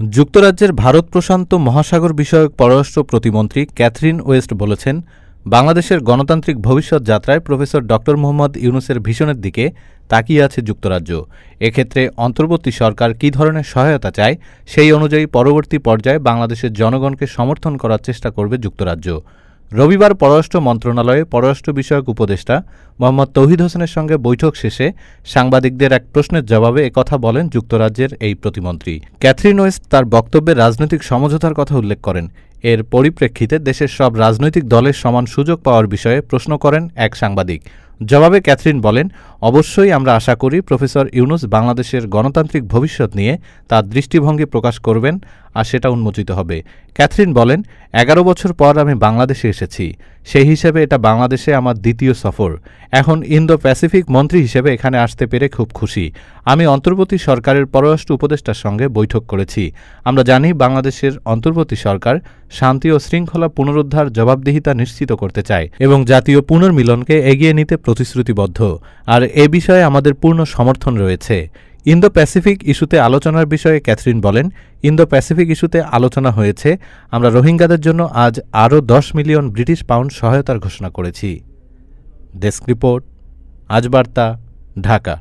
যুক্তরাজ্যের ভারত প্রশান্ত মহাসাগর বিষয়ক পররাষ্ট্র প্রতিমন্ত্রী ক্যাথরিন ওয়েস্ট বলেছেন, বাংলাদেশের গণতান্ত্রিক ভবিষ্যৎ যাত্রায় প্রফেসর ড. মোহাম্মদ ইউনুসের ভীষণের দিকে তাকিয়ে আছে যুক্তরাজ্য। এক্ষেত্রে অন্তর্বর্তী সরকার কী ধরনের সহায়তা চায় সেই অনুযায়ী পরবর্তী পর্যায়ে বাংলাদেশের জনগণকে সমর্থন করার চেষ্টা করবে যুক্তরাজ্য। রবিবার পররাষ্ট্র মন্ত্রণালয়ে পররাষ্ট্র বিষয়ক উপদেষ্টা মোহাম্মদ তৌহিদ হোসেনের সঙ্গে বৈঠক শেষে সাংবাদিকদের এক প্রশ্নের জবাবে একথা বলেন যুক্তরাজ্যের এই প্রতিমন্ত্রী। ক্যাথরিন ওয়েস্ট তার বক্তব্যে রাজনৈতিক সমঝোতার কথা উল্লেখ করেন। এর পরিপ্রেক্ষিতে দেশের সব রাজনৈতিক দলের সমান সুযোগ পাওয়ার বিষয়ে প্রশ্ন করেন এক সাংবাদিক। জবাবে ক্যাথরিন বলেন, অবশ্যই আমরা আশা করি প্রফেসর ইউনুস বাংলাদেশের গণতান্ত্রিক ভবিষ্যৎ নিয়ে তার দৃষ্টিভঙ্গি প্রকাশ করবেন। আর সেটা উন্মোচিত হবে। ক্যাথরিন বলেন, এগারো বছর পর আমি বাংলাদেশে এসেছি। সেই হিসেবে এটা বাংলাদেশে আমার দ্বিতীয় সফর। এখন ইন্দো প্যাসিফিক মন্ত্রী হিসেবে এখানে আসতে পেরে খুব খুশি। আমি অন্তর্বর্তী সরকারের পররাষ্ট্র উপদেষ্টার সঙ্গে বৈঠক করেছি। আমরা জানি বাংলাদেশের অন্তর্বর্তী সরকার শান্তি ও শৃঙ্খলা পুনরুদ্ধার জবাবদিহিতা নিশ্চিত করতে চায় এবং জাতীয় পুনর্মিলনকে এগিয়ে নিতে প্রতিশ্রুতিবদ্ধ। আর এ বিষয়ে আমাদের পূর্ণ সমর্থন রয়েছে। ইন্দো প্যাসিফিক ইস্যুতে আলোচনার বিষয়ে ক্যাথরিন বলেন ইন্দো প্যাসিফিক ইস্যুতে আলোচনা হয়েছে। আমরা রোহিঙ্গাদের জন্য আজ আরও দশ মিলিয়ন ব্রিটিশ পাউন্ড সহায়তার ঘোষণা করেছি। ডেস্ক রিপোর্ট, আজ বার্তা, ঢাকা।